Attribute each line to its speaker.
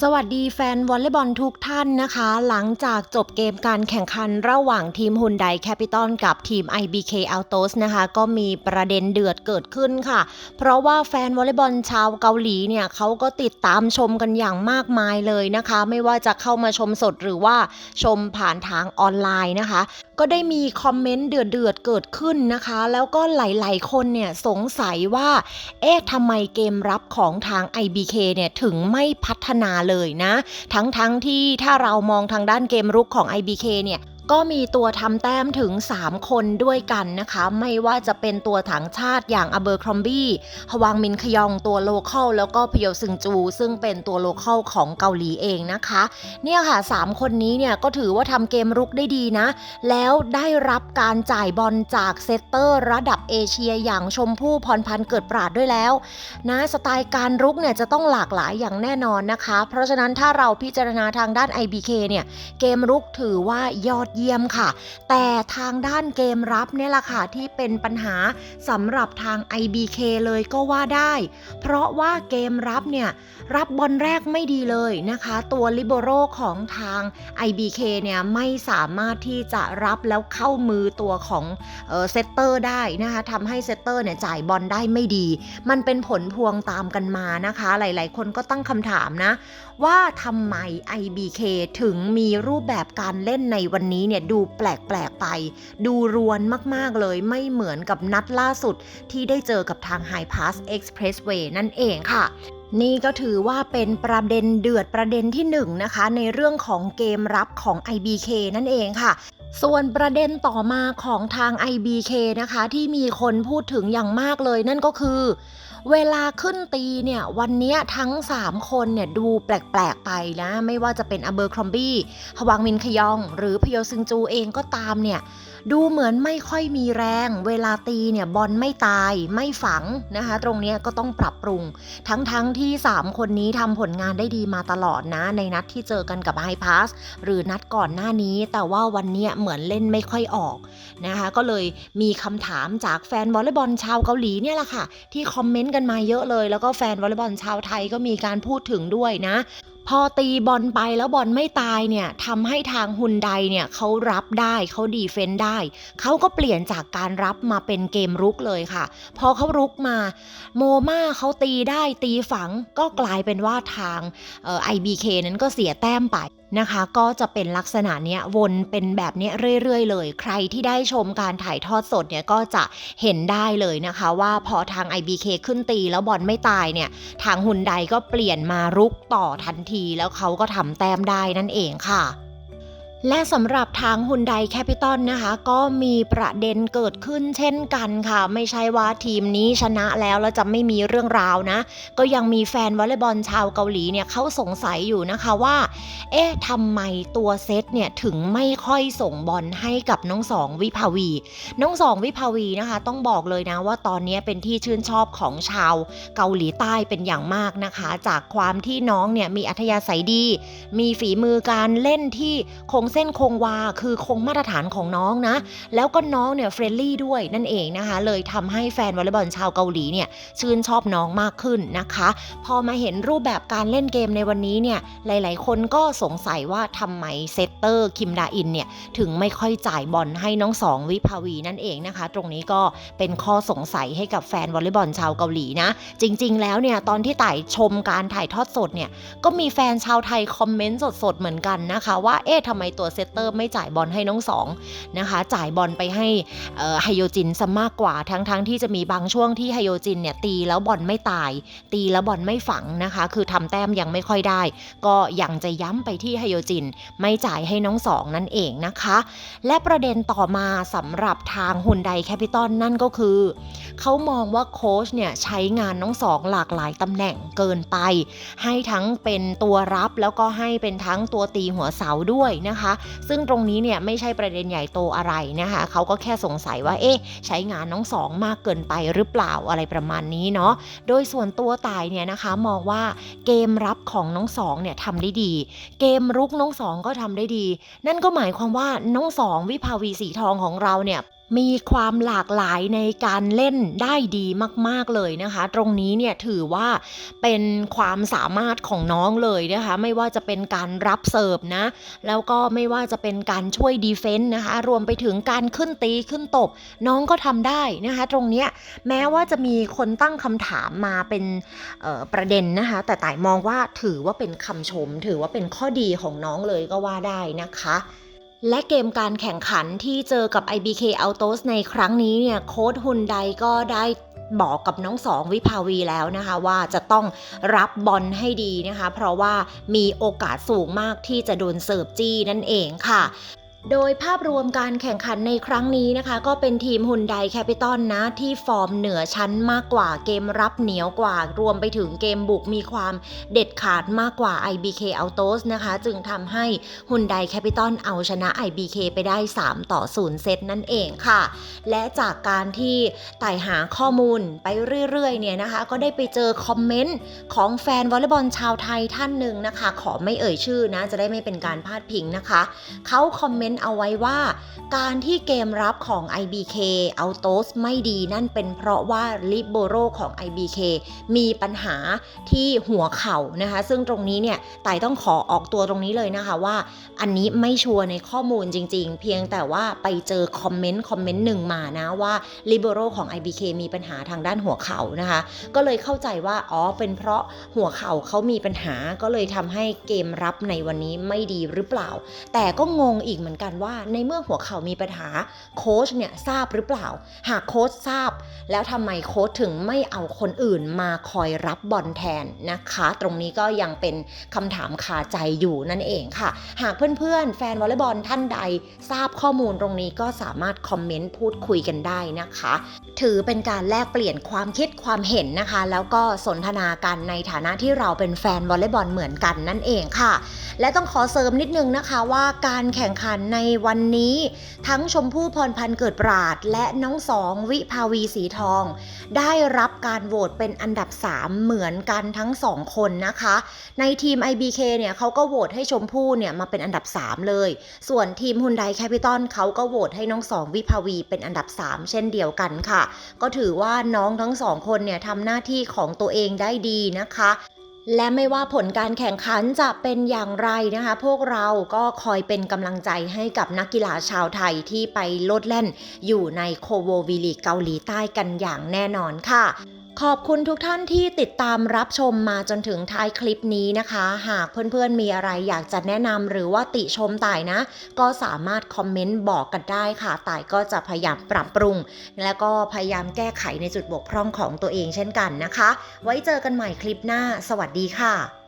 Speaker 1: สวัสดีแฟนวอลเลย์บอลทุกท่านนะคะ หลังจากจบเกมการแข่งขันระหว่างทีมฮุนไดแคปิตอลกับทีม IBK a u t o s นะคะ ก็มีประเด็นเดือดเกิดขึ้นค่ะ เพราะว่าแฟนวอลเลย์บอลชาวเกาหลีเนี่ยเขาก็ติดตามชมกันอย่างมากมายเลยนะคะ ไม่ว่าจะเข้ามาชมสดหรือว่าชมผ่านทางออนไลน์นะคะ ก็ได้มีคอมเมนต์เดือดๆเกิดขึ้นนะคะ แล้วก็หลาย ๆ คนเนี่ยสงสัยว่าเอ๊ะทำไมเกมรับของทาง IBK เนี่ยถึงไม่พัฒนาเลยนะ ทั้งๆทที่ถ้าเรามองทางด้านเกมรุกของ IBK เนี่ย ก็มีตัวทำแต้มถึง 3 คนด้วยกันนะคะ ไม่ว่าจะเป็นตัวถังชาติอย่างอเบอร์ครอมบี้ฮวังมินขยองตัวโลเคอลแล้วก็พโยซึงจู ซึ่งเป็นตัวโลเคอลของเกาหลีเองนะคะ เนี่ยค่ะ 3 คนนี้เนี่ยก็ถือว่าทำเกมรุกได้ดีนะ แล้วได้รับการจ่ายบอลจากเซตเตอร์ระดับเอเชียอย่างชมพู่พรพันธ์เกิดปราดด้วยแล้วนะสไตล์การรุกเนี่ยจะต้องหลากหลายอย่างแน่นอนนะคะ เพราะฉะนั้นถ้าเราพิจารณาทางด้าน IBK เนี่ยเกมรุกถือว่ายอดเยี่ยมค่ะ แต่ทางด้านเกมรับเนี่ยแหละค่ะที่เป็นปัญหาสำหรับทาง IBK เลยก็ว่าได้ เพราะว่าเกมรับเนี่ยรับบอลแรกไม่ดีเลยนะคะ ตัวลิเบโรของทาง IBK เนี่ยไม่สามารถที่จะรับแล้วเข้ามือตัวของเซตเตอร์ได้นะคะทำให้เซตเตอร์เนี่ยจ่ายบอลได้ไม่ดี มันเป็นผลพวงตามกันมานะคะ หลายๆ คนก็ตั้งคำถามนะ ว่าทำไม IBK ถึงมีรูปแบบการเล่นในวันนี้เนี่ยดูแปลกๆไป ดูรวนมากๆเลยไม่เหมือนกับนัดล่าสุดที่ได้เจอกับทาง High Pass Expressway นั่นเองค่ะนี่ก็ถือว่าเป็นประเด็นเดือดประเด็นที่หนึ่งนะคะในเรื่องของเกมรับของ IBK นั่นเองค่ะ ส่วนประเด็นต่อมาของทาง IBK นะคะที่มีคนพูดถึงอย่างมากเลยนั่นก็คือ เวลาขึ้นตีเนี่ยวันนี้ทั้ง 3 คนเนี่ยดูแปลกๆไปนะ ไม่ว่าจะเป็นอเบอร์ครอมบี้ฮวังมินขยอง หรือพโยซึงจูเองก็ตามเนี่ย ดูเหมือนไม่ค่อยมีแรง เวลาตีเนี่ยบอลไม่ตายไม่ฝังนะคะ ตรงนี้ก็ต้องปรับปรุง ทั้งๆทที่ 3 คนนี้ทำผลงานได้ดีมาตลอดนะ ในนัดที่เจอกันกับไฮพาสหรือนัดก่อนหน้านี้ แต่ว่าวันนี้เหมือนเล่นไม่ค่อยออกนะคะก็เลยมีคำถามจากแฟนวอลเลย์บอลชาวเกาหลีเนี่ยแหละค่ะ ที่คอมเมนต์กันมาเยอะเลย แล้วก็แฟนวอลเลย์บอลชาวไทยก็มีการพูดถึงด้วยนะพอตีบอลไปแล้วบอลไม่ตายเนี่ยทำให้ทางฮุนไดเนี่ยเขารับได้เขาดีเฟนต์ได้ เขาก็เปลี่ยนจากการรับมาเป็นเกมรุกเลยค่ะ พอเขารุกมาโมมาเขาตีได้ตีฝังก็กลายเป็นว่าทางไอบีเคนั้นก็เสียแต้มไป นะคะ ก็จะเป็นลักษณะเนี้ยวนเป็นแบบเนี้ยเรื่อยๆ เลย ใครที่ได้ชมการถ่ายทอดสดเนี่ยก็จะเห็นได้เลยนะคะว่าพอทาง IBK ขึ้นตีแล้วบอลไม่ตายเนี่ยทางฮุนไดก็เปลี่ยนมารุกต่อทันทีแล้วเขาก็ทำแต้มได้นั่นเองค่ะ และสำหรับทางฮุนไดแคปิตอลนะคะ ก็มีประเด็นเกิดขึ้นเช่นกันค่ะ ไม่ใช่ว่าทีมนี้ชนะแล้วแล้วจะไม่มีเรื่องราวนะ ก็ยังมีแฟนวอลเลย์บอลชาวเกาหลีเนี่ยเขาสงสัยอยู่นะคะว่า เอ๊ะทำไมตัวเซตเนี่ยถึงไม่ค่อยส่งบอลให้กับน้องสองวิภาวี น้องสองวิภาวีนะคะ ต้องบอกเลยนะว่าตอนนี้เป็นที่ชื่นชอบของชาวเกาหลีใต้เป็นอย่างมากนะคะ จากความที่น้องเนี่ยมีอัธยาศัยดี มีฝีมือการเล่นที่คงเส้นคงวาคือคงมาตรฐานของน้องนะ แล้วก็น้องเนี่ยเฟรนลี่ด้วยนั่นเองนะคะ เลยทำให้แฟนวอลเลย์บอลชาวเกาหลีเนี่ยชื่นชอบน้องมากขึ้นนะคะ พอมาเห็นรูปแบบการเล่นเกมในวันนี้เนี่ยหลาย ๆ คนก็สงสัยว่าทำไมเซตเตอร์คิมดาอินเนี่ยถึงไม่ค่อยจ่ายบอลให้น้องสองวิภาวีนั่นเองนะคะ ตรงนี้ก็เป็นข้อสงสัยให้กับแฟนวอลเลย์บอลชาวเกาหลีนะ จริง ๆ แล้วเนี่ยตอนที่ต่ายชมการถ่ายทอดสดเนี่ยก็มีแฟนชาวไทยคอมเมนต์สด ๆ เหมือนกันนะคะ ว่าเอ๊ะทำไมตัวัวเซตเตอร์ไม่จ่ายบอลให้น้องสองนะคะ จ่ายบอลไปให้ไฮโยจินซะมากกว่าทั้งๆทที่จะมีบางช่วงที่ไฮโยจินเนี่ยตีแล้วบอลไม่ตาย ตีแล้วบอลไม่ฝังนะคะ คือทำแต้มยังไม่ค่อยได้ ก็ยังจะย้ำไปที่ไฮโยจิน ไม่จ่ายให้น้องสองนั่นเองนะคะ และประเด็นต่อมาสำหรับทางฮุนไดแคปิตอลนั่นก็คือเขามองว่าโค้ชเนี่ยใช้งานน้องสองหลากหลายตำแหน่งเกินไป ให้ทั้งเป็นตัวรับแล้วก็ให้เป็นทั้งตัวตีหัวเสาด้วยนะคะซึ่งตรงนี้เนี่ยไม่ใช่ประเด็นใหญ่โตอะไรนะคะ เขาก็แค่สงสัยว่าเอ๊ะใช้งานน้องสองมากเกินไปหรือเปล่าอะไรประมาณนี้เนาะ โดยส่วนตัวตายเนี่ยนะคะมองว่าเกมรับของน้องสองเนี่ยทำได้ดี เกมรุกน้องสองก็ทำได้ดี นั่นก็หมายความว่าน้องสองวิภาวีสีทองของเราเนี่ย มีความหลากหลายในการเล่นได้ดีมาก ๆ เลยนะคะ ตรงนี้เนี่ยถือว่าเป็นความสามารถของน้องเลยนะคะ ไม่ว่าจะเป็นการรับเสิร์ฟนะ แล้วก็ไม่ว่าจะเป็นการช่วยดีเฟนต์นะคะ รวมไปถึงการขึ้นตีขึ้นตบ น้องก็ทำได้นะคะ ตรงนี้แม้ว่าจะมีคนตั้งคำถามมาเป็นประเด็นนะคะ แต่ต่ายมองว่าถือว่าเป็นคำชม ถือว่าเป็นข้อดีของน้องเลยก็ว่าได้นะคะ และเกมการแข่งขันที่เจอกับ IBK Autos ในครั้งนี้เนี่ยโค้ดฮุนไดก็ได้บอกกับน้องสองวิภาวีแล้วนะคะว่าจะต้องรับบอลให้ดีนะคะ เพราะว่ามีโอกาสสูงมากที่จะโดนเสิร์ฟจี้นั่นเองค่ะ โดยภาพรวมการแข่งขันในครั้งนี้นะคะ ก็เป็นทีมฮุนไดแคปิตอลนะที่ฟอร์มเหนือชั้นมากกว่าเกมรับเหนียวกว่ารวมไปถึงเกมบุกมีความเด็ดขาดมากกว่า IBK Autos นะคะ จึงทำให้ฮุนไดแคปิตอลเอาชนะ IBK ไปได้ 3 ต่อ 0 เซตนั่นเองค่ะ และจากการที่ไต่หาข้อมูลไปเรื่อยๆเนี่ยนะคะ ก็ได้ไปเจอคอมเมนต์ของแฟนวอลเลย์บอลชาวไทยท่านหนึ่งนะคะ ขอไม่เอ่ยชื่อนะจะได้ไม่เป็นการพาดพิงนะคะเขาคอมเมนต์เอาไว้ว่า การที่เกมรับของ IBK Autos ไม่ดีนั่นเป็นเพราะว่าลิโบโรของ IBK มีปัญหาที่หัวเข่านะคะ ซึ่งตรงนี้เนี่ยไต่ต้องขอออกตัวตรงนี้เลยนะคะว่า อันนี้ไม่ชัวร์ในข้อมูลจริง ๆ เพียงแต่ว่าไปเจอคอมเมนต์คอมเมนต์หนึ่งมานะว่าลิเบโรของ IBK มีปัญหาทางด้านหัวเข่านะคะ ก็เลยเข้าใจว่าอ๋อเป็นเพราะหัวเข่าเขามีปัญหาก็เลยทำให้เกมรับในวันนี้ไม่ดีหรือเปล่า แต่ก็งงอีกเหมือนกันกันว่า ในเมื่อหัวเข่ามีปัญหาโค้ชเนี่ยทราบหรือเปล่า หากโค้ชทราบ แล้วทำไมโค้ชถึงไม่เอาคนอื่นมาคอยรับบอลแทนนะคะ ตรงนี้ก็ยังเป็นคำถามคาใจอยู่นั่นเองค่ะ หากเพื่อนๆ แฟนวอลเลย์บอลท่านใด ทราบข้อมูลตรงนี้ก็สามารถคอมเมนต์พูดคุยกันได้นะคะ ถือเป็นการแลกเปลี่ยนความคิดความเห็นนะคะ แล้วก็สนทนากันในฐานะที่เราเป็นแฟนวอลเลย์บอลเหมือนกันนั่นเองค่ะ และต้องขอเสริมนิดนึงนะคะว่าการแข่งขันในวันนี้ ทั้งชมพู่พรพันธ์เกิดปราด และน้องสองวิภาวีสีทอง ได้รับการโหวตเป็นอันดับ 3 เหมือนกันทั้ง 2 คนนะคะ ในทีม IBK เนี่ยเขาก็โหวตให้ชมพู่เนี่ยมาเป็นอันดับ 3 เลย ส่วนทีมฮุนไดแคปิตอลเขาก็โหวตให้น้องสองวิภาวีเป็นอันดับ 3 เช่นเดียวกันค่ะ ก็ถือว่าน้องทั้งสองคนเนี่ยทำหน้าที่ของตัวเองได้ดีนะคะ และไม่ว่าผลการแข่งขันจะเป็นอย่างไรนะคะ พวกเราก็คอยเป็นกำลังใจให้กับนักกีฬาชาวไทยที่ไปโลดแล่น อยู่ในโคโววิลีเกาหลีใต้กันอย่างแน่นอนค่ะ ขอบคุณทุกท่านที่ติดตามรับชมมาจนถึงท้ายคลิปนี้นะคะ หากเพื่อนๆมีอะไรอยากจะแนะนำหรือว่าติชมต่ายนะ ก็สามารถคอมเมนต์บอกกันได้ค่ะต่ายก็จะพยายามปรับปรุง และก็พยายามแก้ไขในจุดบกพร่องของตัวเองเช่นกันนะคะ ไว้เจอกันใหม่คลิปหน้า สวัสดีค่ะ